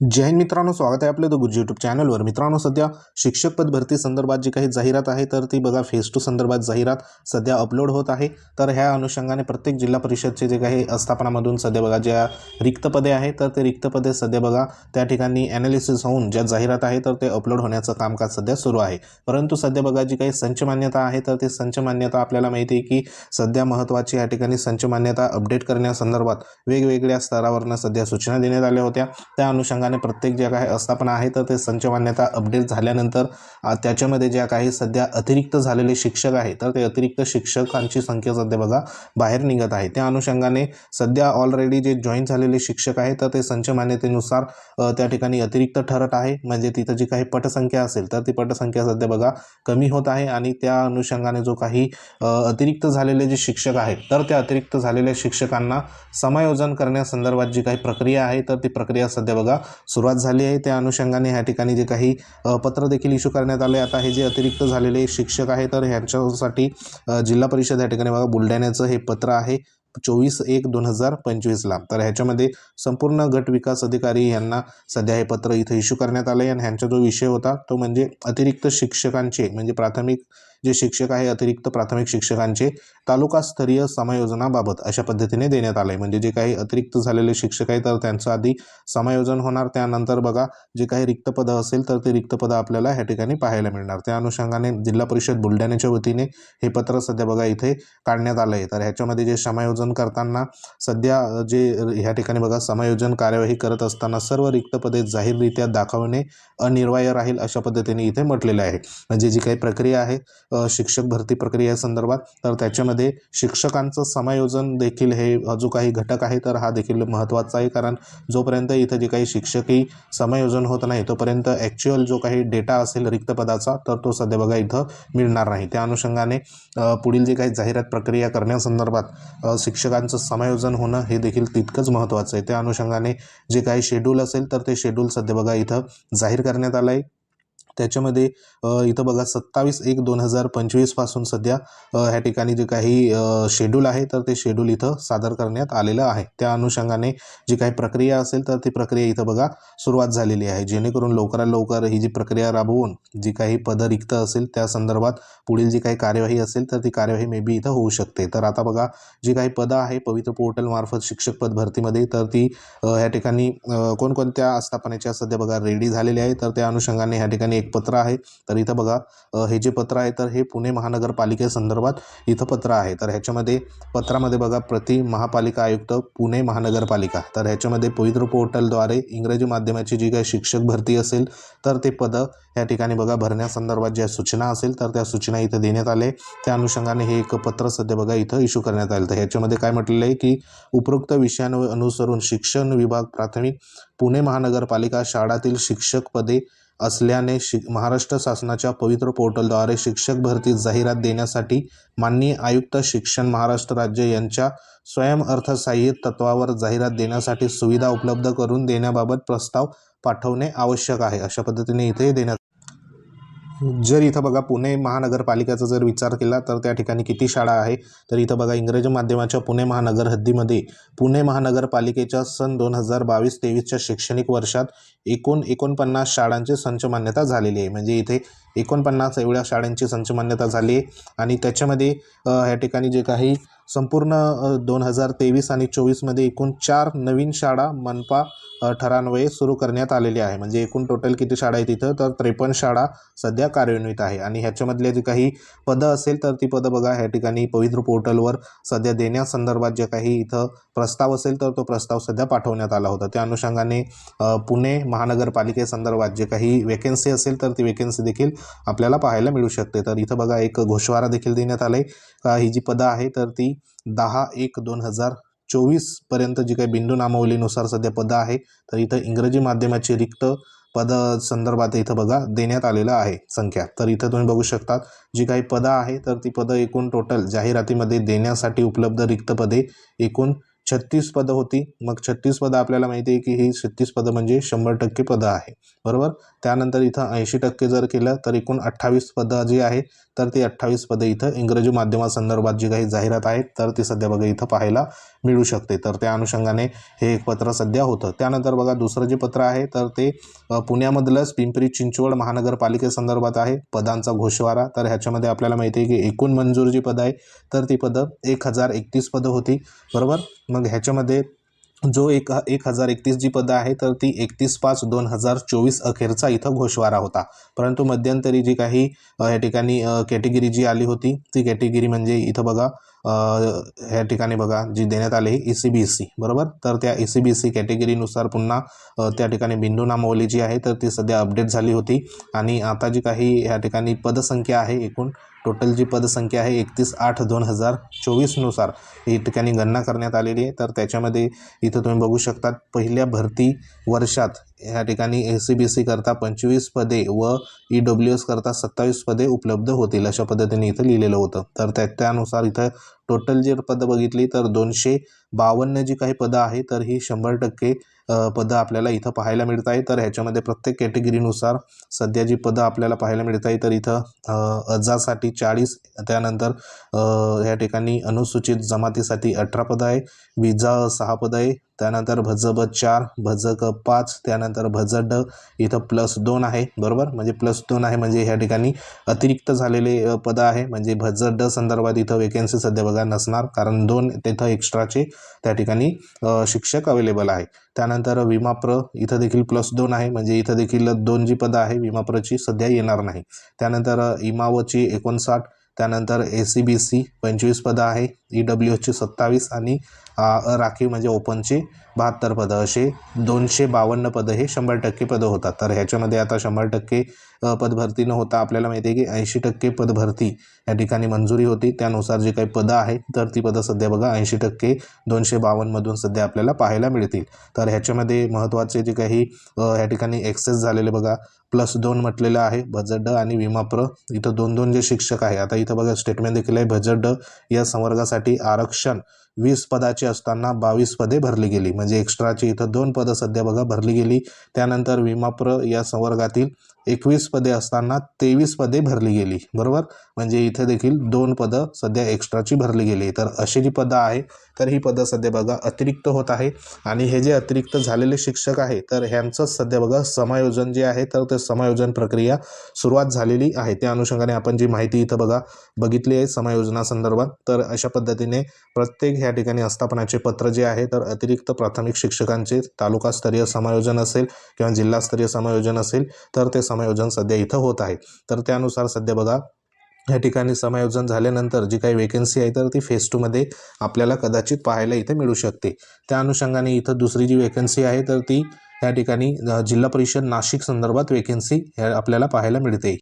जय हिंद मित्रांनो स्वागत आहे आपलं द गुरुजी यूट्यूब चॅनलवर मित्रांनो सध्या शिक्षक पद भरती संदर्भात जी काही जाहिरात आहे तर ती बघा फेस टू संदर्भात जाहिरात सध्या अपलोड होत आहे. तर ह्या अनुषंगाने प्रत्येक जिल्हा परिषदचे जे काही आस्थापनामधून सध्या बघा ज्या रिक्त पदे आहेत तर ते रिक्त पदे सध्या बघा त्या ठिकाणी ॲनालिसिस होऊन ज्या जाहिरात आहे तर ते अपलोड होण्याचं कामकाज सध्या सुरू आहे. परंतु सध्या बघा जी काही संच मान्यता आहे तर ते संच मान्यता आपल्याला माहिती आहे की सध्या महत्त्वाची या ठिकाणी संच मान्यता अपडेट करण्यासंदर्भात वेगवेगळ्या स्तरावरनं सध्या सूचना देण्यात आल्या होत्या. त्या अनुषंगाने प्रत्येक ज्या काही आस्थापना आहे तर ते संच मान्यता अपडेट झाल्यानंतर त्याच्यामध्ये ज्या काही सध्या अतिरिक्त झालेले शिक्षक आहे तर ते अतिरिक्त शिक्षकांची संख्या सध्या बघा बाहेर निघत आहे. त्या अनुषंगाने सध्या ऑलरेडी जे जॉईन झालेले शिक्षक आहे तर ते संच मान्यतेनुसार त्या ठिकाणी अतिरिक्त ठरत आहे. म्हणजे तिथं जी काही पटसंख्या असेल तर ती पटसंख्या सध्या बघा कमी होत आहे आणि त्या अनुषंगाने जो काही अतिरिक्त झालेले जे शिक्षक आहेत तर त्या अतिरिक्त झालेल्या शिक्षकांना समायोजन करण्यासंदर्भात जी काही प्रक्रिया आहे तर ती प्रक्रिया सध्या बघा सुरुवात झाली आहे. त्या अनुषंगाने ह्या ठिकाणी जे काही पत्र देखील इश्यू करण्यात आले. आता हे जे अतिरिक्त झालेले शिक्षक आहे तर ह्यांच्यासाठी जिल्हा परिषद या ठिकाणी बघा बुलढाण्याचं हे पत्र आहे. चोवीस एक दोन हजार पंचवीसला तर ह्याच्यामध्ये संपूर्ण गट विकास अधिकारी यांना सध्या हे पत्र इथं इश्यू करण्यात आलं आहे आणि ह्यांचा जो विषय होता तो म्हणजे अतिरिक्त शिक्षकांचे म्हणजे प्राथमिक जे शिक्षक आहे अतिरिक्त प्राथमिक शिक्षकांचे तालुकास्तरीय समायोजनाबाबत अशा पद्धतीने देण्यात आलं आहे म्हणजे जे काही अतिरिक्त झालेले शिक्षक आहे तर त्यांचं आधी समायोजन होणार. त्यानंतर बघा जे काही रिक्त पदं असेल तर ते रिक्त पदं आपल्याला ह्या ठिकाणी पाहायला मिळणार. त्या अनुषंगाने जिल्हा परिषद बुलढाण्याच्या वतीने हे पत्र सध्या बघा इथे काढण्यात आलं आहे तर ह्याच्यामध्ये जे समायोजन करताना सध्या जे ह्या ठिकाणी बघा समायोजन कार्यवाही करत असताना सर्व रिक्त पदे जाहीररित्या दाखवणे अनिर्वाय राहील अशा पद्धतीने इथे म्हटलेलं आहे. म्हणजे जी काही प्रक्रिया आहे शिक्षक भरती प्रक्रिया संदर्भात तर त्याच्यामध्ये शिक्षकांचं समायोजन देखील हे जो काही घटक आहे तर हा देखील महत्त्वाचा आहे. कारण जोपर्यंत इथं जे काही शिक्षकही समायोजन होत नाही तोपर्यंत ॲक्च्युअल जो काही डेटा असेल रिक्त पदाचा तर तो सध्या बघा इथं मिळणार नाही. त्या अनुषंगाने पुढील जे काही जाहिरात प्रक्रिया करण्यासंदर्भात शिक्षकांचं समायोजन होणं हे देखील तितकंच महत्त्वाचं आहे. त्या अनुषंगाने जे काही शेड्यूल असेल तर ते शेड्यूल सध्या बघा इथं जाहीर करण्यात आलं आहे त्याच्यामध्ये इथं बघा सत्तावीस एक दोन हजार पंचवीसपासून सध्या ह्या ठिकाणी जे काही शेड्यूल आहे तर ते शेड्यूल इथं सादर करण्यात आलेलं आहे. त्या अनुषंगाने जी काही प्रक्रिया असेल तर ती प्रक्रिया इथं बघा सुरुवात झालेली आहे. जेणेकरून लवकरात लवकर ही जी प्रक्रिया राबवून जी काही पदं रिक्त असेल त्या संदर्भात पुढील जी काही कार्यवाही असेल तर ती कार्यवाही मे बी इथं होऊ शकते. तर आता बघा जी काही पदं आहे पवित्र पोर्टलमार्फत शिक्षक पद भरतीमध्ये तर ती ह्या ठिकाणी कोणकोणत्या आस्थापनेच्या सध्या बघा रेडी झालेली आहे तर त्या अनुषंगाने ह्या ठिकाणी एक पत्र आहे. तर इथं बघा हे जे पत्र आहे तर हे पुणे महानगरपालिकेसंदर्भात इथं पत्र आहे. तर ह्याच्यामध्ये पत्रामध्ये बघा प्रति महापालिका आयुक्त पुणे महानगरपालिका. तर ह्याच्यामध्ये पवित्र पोर्टलद्वारे इंग्रजी माध्यमाची जी काही शिक्षक भरती असेल तर ते पदं या ठिकाणी बघा भरण्यासंदर्भात ज्या सूचना असेल तर त्या सूचना इथं देण्यात आले त्या अनुषंगाने हे एक पत्र सध्या बघा इथं इश्यू करण्यात आलं. तर ह्याच्यामध्ये काय म्हटलेलं आहे की उपरोक्त विषयांवर अनुसरून शिक्षण विभाग प्राथमिक पुणे महानगरपालिका शाळातील शिक्षक पदे असल्याने शि महाराष्ट्र शासनाच्या पवित्र पोर्टलद्वारे शिक्षक भरती जाहिरात देण्यासाठी माननीय आयुक्त शिक्षण महाराष्ट्र राज्य यांच्या स्वयंअर्थसहाय्यित तत्वावर जाहिरात देण्यासाठी सुविधा उपलब्ध करून देण्याबाबत प्रस्ताव पाठवणे आवश्यक आहे. अशा पद्धतीने इथे देण्यात जर इथं बघा पुणे महानगरपालिकेचा जर विचार केला तर त्या ठिकाणी किती शाळा आहे? तर इथं बघा इंग्रजी माध्यमाच्या पुणे महानगर हद्दीमध्ये पुणे महानगरपालिकेच्या सन दोन हजार बावीस तेवीसच्या शैक्षणिक वर्षात एकूण एकोणपन्नास शाळांची संच मान्यता झालेली आहे. म्हणजे इथे एकोणपन्नास एवढ्या शाळांची संच मान्यता झाली आहे. आणि त्याच्यामध्ये ह्या ठिकाणी जे काही संपूर्ण दोन हजार तेवीस आणि चोवीसमध्ये एकूण चार नवीन शाळा मनपा ठरान्वये सुरू करण्यात आलेली आहे. म्हणजे एकूण टोटल किती शाळा आहे तिथं तर त्रेपन्न शाळा सध्या कार्यान्वित आहे. आणि ह्याच्यामधले जे काही पदं असेल तर ती पदं बघा ह्या ठिकाणी पवित्र पोर्टलवर सध्या देण्यासंदर्भात जे काही इथं प्रस्ताव असेल तर तो प्रस्ताव सध्या पाठवण्यात आला होता. त्या अनुषंगाने पुणे महानगरपालिकेसंदर्भात जे काही वेकेन्सी असेल तर ती वेकेन्सी देखील आपल्याला पाहायला मिळू शकते. तर इथं बघा एक घोषवारा देखील देण्यात आला आहे का ही जी पदं आहे तर ती दहा एक दोन हजार चोवीसपर्यंत जी काही बिंदू नामावलीनुसार सध्या पदं आहे तर इथं इंग्रजी माध्यमाची रिक्त पद संदर्भात इथं बघा देण्यात आलेलं आहे संख्या. तर इथं तुम्ही बघू शकता जी काही पदं आहे तर ती पदं एकूण टोटल जाहिरातीमध्ये देण्यासाठी उपलब्ध रिक्त पदे एकूण छत्तीस पदं होती. मग छत्तीस पदं आपल्याला माहिती आहे की ही छत्तीस पदं म्हणजे शंभर टक्के पदं आहे. बरोबर? त्यानंतर इथं ऐंशी टक्के जर केलं तर एकूण अठ्ठावीस पदं जी आहे तर ती अठ्ठावीस पदं इथं इंग्रजी माध्यमासंदर्भात जी काही जाहिरात आहे तर ती सध्या बघा इथं पाहायला मिळू शकते. तर त्या अनुषंगाने हे एक पत्र सध्या होतं. त्यानंतर बघा दुसरं जे पत्र आहे तर ते पुण्यामधलंच पिंपरी चिंचवड महानगरपालिकेसंदर्भात आहे पदांचा घोषवारा. तर ह्याच्यामध्ये आपल्याला माहिती आहे की एकूण मंजूर जी पदं आहे तर ती पदं एक हजार एकतीस पदं होती. बरोबर? मग ह्याच्यामध्ये जो एक एक हजार एकतीस जी पदं आहे तर ती एकतीस पाच दोन हजार चोवीस अखेरचा इथं घोषवारा होता. परंतु मध्यंतरी जी काही या ठिकाणी कॅटेगरी जी आली होती ती कॅटेगरी म्हणजे इथं बघा ह्या ठिकाणी बघा जी देण्यात आली E C B S C बरोबर? तर त्या E C B S C कॅटेगरीनुसार पुन्हा त्या ठिकाणी बिंदू नामावली जी आहे तर ती सध्या अपडेट झाली होती. आणि आता जी काही ह्या ठिकाणी पदसंख्या आहे एकूण टोटल जी पदसंख्या आहे एकतीस आठ दोन हजार चोवीसनुसार या ठिकाणी गणना करण्यात आलेली आहे. तर त्याच्यामध्ये इथं तुम्ही बघू शकता पहिल्या भरती वर्षात ह्या ठिकाणी ए सी बी सी करता पंचवीस पदे व ई डब्ल्यू एस करता सत्तावीस पदे उपलब्ध होतील अशा पद्धतीने इथं लिहिलेलं होतं. तर त्या त्यानुसार इथं टोटल जर पदं बघितली तर दोनशे बावन्न जी काही पदं आहे तर ही शंभर टक्के पदं आपल्याला इथं पाहायला मिळत आहे तर ह्याच्यामध्ये प्रत्येक कॅटेगरीनुसार सध्या जी पदं आपल्याला पाहायला मिळत आहे तर इथं अर्जासाठी अजासाठी चाळीस त्यानंतर ह्या ठिकाणी अनुसूचित जमातीसाठी अठरा पदं आहे. विजा सहा पदं आहे. त्यानंतर भज ब चार भज क पाच त्यानंतर भज ड इथं प्लस दोन आहे बरोबर? म्हणजे प्लस दोन आहे म्हणजे ह्या ठिकाणी अतिरिक्त झालेले पद पदं आहे. म्हणजे भज ड संदर्भात इथं वेकेन्सी सध्या बघा नसणार कारण दोन तिथं एक्स्ट्राचे त्या ठिकाणी शिक्षक अवेलेबल आहे. त्यानंतर विमाप्र इथं देखील प्लस दोन आहे. म्हणजे इथं देखील दोन जी पदं आहे विमाप्रची सध्या येणार नाही. त्यानंतर इमावची एकोणसाठ त्यानंतर ए सी बी सी पंचवीस पदं आहे ई डब्ल्यू एसची सत्तावीस आणि राखीव म्हणजे ओपनचे बहात्तर पदं. असे दोनशे बावन्न पदं हे शंभर टक्के पदं होतात. तर ह्याच्यामध्ये आता शंभर टक्के पदभरती न होता आपल्याला माहिती आहे की ऐंशी टक्के पदभरती या ठिकाणी मंजुरी होती. त्यानुसार जी काही पदं आहेत तर ती पदं सध्या बघा ऐंशी टक्के दोनशे बावन्नमधून सध्या आपल्याला पाहायला मिळतील. तर ह्याच्यामध्ये महत्त्वाचे जे काही ह्या ठिकाणी एक्सेस झालेले बघा प्लस दोन म्हटलेलं आहे भजड आणि विमाप्र. इथं दोन दोन जे शिक्षक आहे आता इथं बघा स्टेटमेंट देखील आहे भजड या संवर्गासाठी आरक्षण वीस पदाची असताना बावीस पदे भरली गेली. म्हणजे एक्स्ट्राची इथं दोन पदं सध्या बघा भरली गेली. त्यानंतर विमाप्र या संवर्गातील एकवीस पदे असताना तेवीस पदे भरली गेली. बरोबर? म्हणजे इथे देखील दोन पदं सध्या एक्स्ट्राची भरली गेली. तर अशी जी पदं आहे तर ही पदं सध्या बघा अतिरिक्त होत आहे. आणि हे जे अतिरिक्त झालेले शिक्षक आहे तर ह्यांचंच सध्या बघा समायोजन जे आहे तर ते समायोजन प्रक्रिया सुरुवात झालेली आहे. त्या अनुषंगाने आपण जी माहिती इथं बघा बघितली आहे समायोजनासंदर्भात तर अशा पद्धतीने प्रत्येक ह्या ठिकाणी आस्थापनाचे पत्र जे आहे तर अतिरिक्त प्राथमिक शिक्षकांचे तालुकास्तरीय समायोजन असेल किंवा जिल्हास्तरीय समायोजन असेल तर ते समायोजन सध्या इथं होत आहे. तर त्यानुसार सध्या बघा या ठिकाणी समायोजन झाल्यानंतर जी काही वेकन्सी आहे तर ती फेस टूमध्ये आपल्याला कदाचित पाहायला इथे मिळू शकते. त्या अनुषंगाने इथं दुसरी जी वेकन्सी आहे तर ती या ठिकाणी जिल्हा परिषद नाशिक संदर्भात वेकन्सी आपल्याला पाहायला मिळते.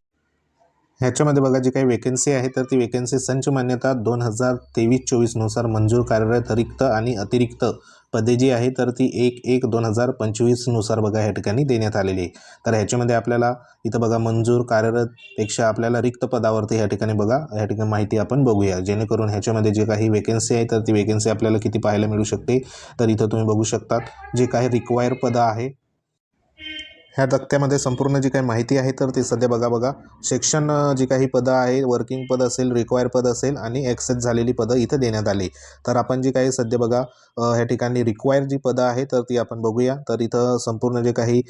ह्याच्यामध्ये बघा जी काही वेकन्सी आहे तर ती वेकन्सी संच मान्यता दोन हजार तेवीस चोवीसनुसार मंजूर कार्यरत रिक्त आणि अतिरिक्त पदे जी आहे तर ती एक एक दोन हजार पंचवीसनुसार बघा ह्या ठिकाणी देण्यात आलेली आहे. तर ह्याच्यामध्ये आपल्याला इथं बघा मंजूर कार्यरतपेक्षा आपल्याला रिक्त पदावरती ह्या ठिकाणी बघा ह्या ठिकाणी माहिती आपण बघूया. जेणेकरून ह्याच्यामध्ये जे काही वेकेन्सी आहे तर ती वेकेन्सी आपल्याला किती पाहायला मिळू शकते? तर इथं तुम्ही बघू शकतात जे काही रिक्वायर पदं आहे ह्या तक्त्यामध्ये संपूर्ण जी काही माहिती आहे तर ती सध्या बघा बघा. सेक्शन जी काही पदं आहे वर्किंग पद असेल रिक्वायर पद असेल आणि ॲक्सेस झालेली पदं इथं देण्यात आली. तर आपण जी काही सध्या बघा ह्या ठिकाणी रिक्वायर जी पदं आहे तर ती आपण बघूया. तर इथं संपूर्ण जे काही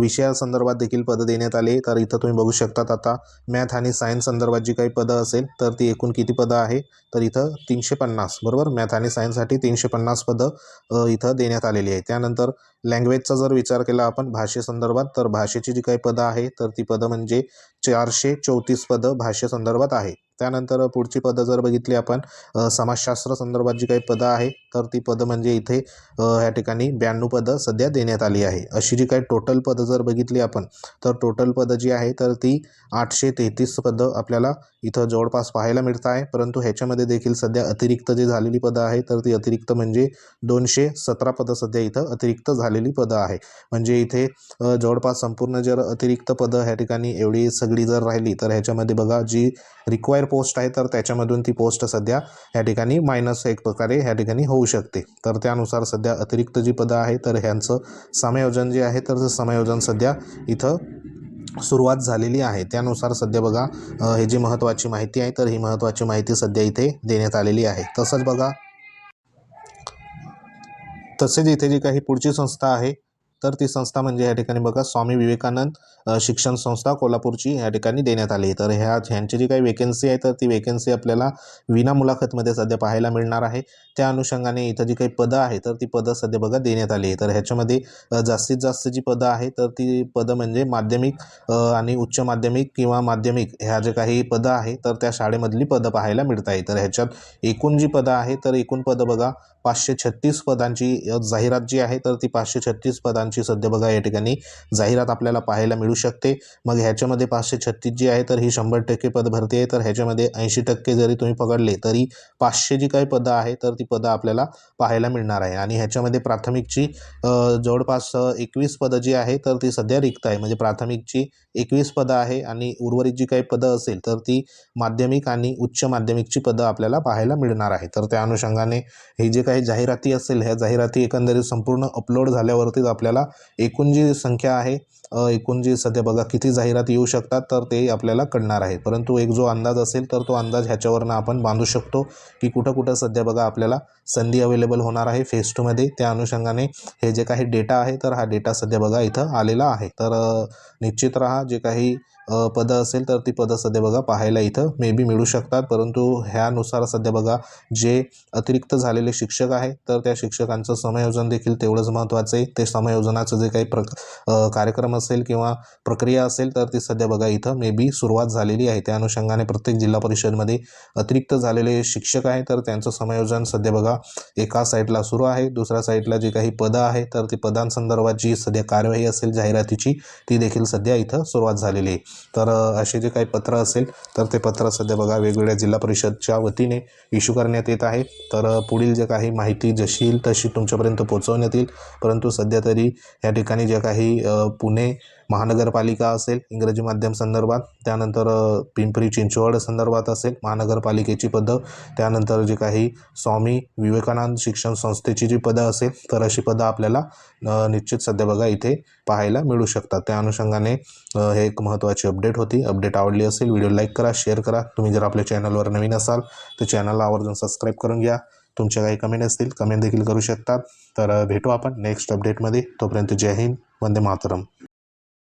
विषयासंदर्भात देखील पदं देण्यात आली. तर इथं तुम्ही बघू शकतात आता मॅथ आणि सायन्स संदर्भात जी काही पदं असेल तर ती एकूण किती पदं आहे? तर इथं तीनशे पन्नास बरोबर? मॅथ आणि सायन्ससाठी तीनशे पन्नास पदं इथं देण्यात आलेली आहे त्यानंतर लँग्वेजचा जर विचार केला आपण भाषेसंदर्भात तर भाषेची जी काही पदं आहे तर ती पदं म्हणजे चारशे चौतीस पदं भाषेसंदर्भात आहे त्यानंतर पुढची पदं जर बघितली आपण समाजशास्त्र संदर्भात जी काही पदं आहे तर ती पदं म्हणजे इथे ह्या ठिकाणी ब्याण्णव पदं सध्या देण्यात आली आहे. अशी जी काही टोटल पदं जर बघितली आपण तर टोटल पदं जी आहे तर ती आठशे तेहतीस पदं आपल्याला इथं जवळपास पाहायला मिळत आहे. परंतु ह्याच्यामध्ये देखील सध्या अतिरिक्त जे झालेली पदं आहे तर ती अतिरिक्त म्हणजे दोनशे सतरा पदं सध्या इथं अतिरिक्त झालेली पदं आहे. म्हणजे इथे जवळपास संपूर्ण जर अतिरिक्त पदं ह्या ठिकाणी एवढी सगळी जर राहिली तर ह्याच्यामध्ये बघा जी रिक्वायर पोस्ट आहे तर त्याच्यामधून ती पोस्ट सध्या ह्या ठिकाणी मायनस एक प्रकारे ह्या ठिकाणी होऊ शकते. तर त्यानुसार सध्या अतिरिक्त जी पदं आहे तर ह्यांचं समायोजन जे आहे तर समायोजन सध्या इथं सुरुवात झालेली आहे. त्यानुसार सध्या बघा हे जी महत्त्वाची माहिती आहे तर ही महत्त्वाची माहिती सध्या इथे देण्यात आलेली आहे. तसंच बघा तसेच इथे जी काही पुढची संस्था आहे तर ती संस्था म्हणजे या ठिकाणी बघा स्वामी विवेकानंद शिक्षण संस्था कोल्हापूरची या ठिकाणी देण्यात आली. आहे तर ह्या ह्यांची जी काही वेकेन्सी आहे तर ती वेकेन्सी आपल्याला विना मुलाखतमध्ये सध्या पाहायला मिळणार आहे. त्या अनुषंगाने इथं जी काही पदं आहे तर ती पदं सध्या बघा देण्यात आली. आहे तर ह्याच्यामध्ये जास्तीत जास्त जी पदं आहे तर ती पदं म्हणजे माध्यमिक आणि उच्च माध्यमिक किंवा माध्यमिक ह्या जे काही पदं आहे तर त्या शाळेमधली पदं पाहायला मिळत आहे तर ह्याच्यात एकूण जी पदं आहे तर एकूण पदं बघा पाचशे छत्तीस पदांची जाहिरात जी आहे तर ती पाचशे छत्तीस पदांची सध्या बघा या ठिकाणी जाहिरात आपल्याला पाहायला मिळू शकते. मग ह्याच्यामध्ये पाचशे छत्तीस जी आहे तर ही शंभर टक्के पद भरती. आहे तर ह्याच्यामध्ये ऐंशी टक्के जरी तुम्ही पकडले तरी पाचशे जी काही पदं आहे तर ती पदं आपल्याला पाहायला मिळणार आहे. आणि ह्याच्यामध्ये प्राथमिकची जवळपास एकवीस पदं जी आहे तर ती सध्या रिक्त आहे. म्हणजे प्राथमिकची एकवीस पदं आहे आणि उर्वरित जी काही पदं असेल तर ती माध्यमिक आणि उच्च माध्यमिकची पदं आपल्याला पाहायला मिळणार आहे. तर त्या अनुषंगाने हे जे काही जाहिराती असेल ह्या जाहिराती एकंदरीत संपूर्ण अपलोड झाल्यावरतीच आपल्याला एकूण जी संख्या आहे एकूण जी सध्या बघा किती जाहिराती येऊ शकतात तर ते आपल्याला कळणार आहे. परंतु एक जो अंदाज असेल तर तो अंदाज ह्याच्यावरनं आपण बांधू शकतो की कुठं कुठं सध्या बघा आपल्याला संधी अवेलेबल होणार आहे फेस टूमध्ये त्या अनुषंगाने हे जे काही डेटा आहे तर हा डेटा सध्या बघा इथं आलेला आहे. तर निश्चित राहा जे काही पदं असेल तर ती पदं सध्या बघा पाहायला इथं मे बी मिळू शकतात. परंतु ह्यानुसार सध्या बघा जे अतिरिक्त झालेले शिक्षक आहे तर त्या शिक्षकांचं समायोजन देखील तेवढंच महत्त्वाचं आहे. ते समायोजनाचं जे काही प्रक कार्यक्रम असेल किंवा प्रक्रिया असेल तर ती सध्या बघा इथं मे बी सुरुवात झालेली आहे. त्या अनुषंगाने प्रत्येक जिल्हा परिषदमध्ये अतिरिक्त झालेले शिक्षक आहे तर त्यांचं समायोजन सध्या बघा एका साईडला सुरू आहे. दुसऱ्या साईडला जी काही पदं आहे तर ती पदांसंदर्भात जी सध्या कार्यवाही असेल जाहिरातीची ती देखील सध्या इथं सुरुवात झालेली आहे. तर असे जे काही पत्र असेल तर ते पत्र सध्या बघा वेगवेगळ्या जिल्हा परिषदच्या वतीने इश्यू करण्यात येत आहे. तर पुढील जे काही माहिती जशी येईल तशी तुमच्यापर्यंत पोहोचवण्यात येईल. परंतु सध्या तरी या ठिकाणी जे काही पुणे महानगरपालिका असेल इंग्रजी माध्यम संदर्भात त्यानंतर पिंपरी चिंचवड संदर्भात असेल महानगरपालिकेची पदं त्यानंतर जे काही स्वामी विवेकानंद शिक्षण संस्थेची जी पदं असेल तर अशी पदं आपल्याला निश्चित सध्या बघा इथे पाहायला मिळू शकतात. त्या अनुषंगाने हे एक महत्त्वाची अपडेट होती. अपडेट आवडली असेल व्हिडिओ लाईक करा शेअर करा. तुम्ही जर आपल्या चॅनलवर नवीन असाल तर चॅनलला आवर्जून सबस्क्राईब करून घ्या. तुमच्या काही कमेंट असतील कमेंट देखील करू शकतात. तर भेटू आपण नेक्स्ट अपडेटमध्ये. तोपर्यंत जय हिंद वंदे मातरम.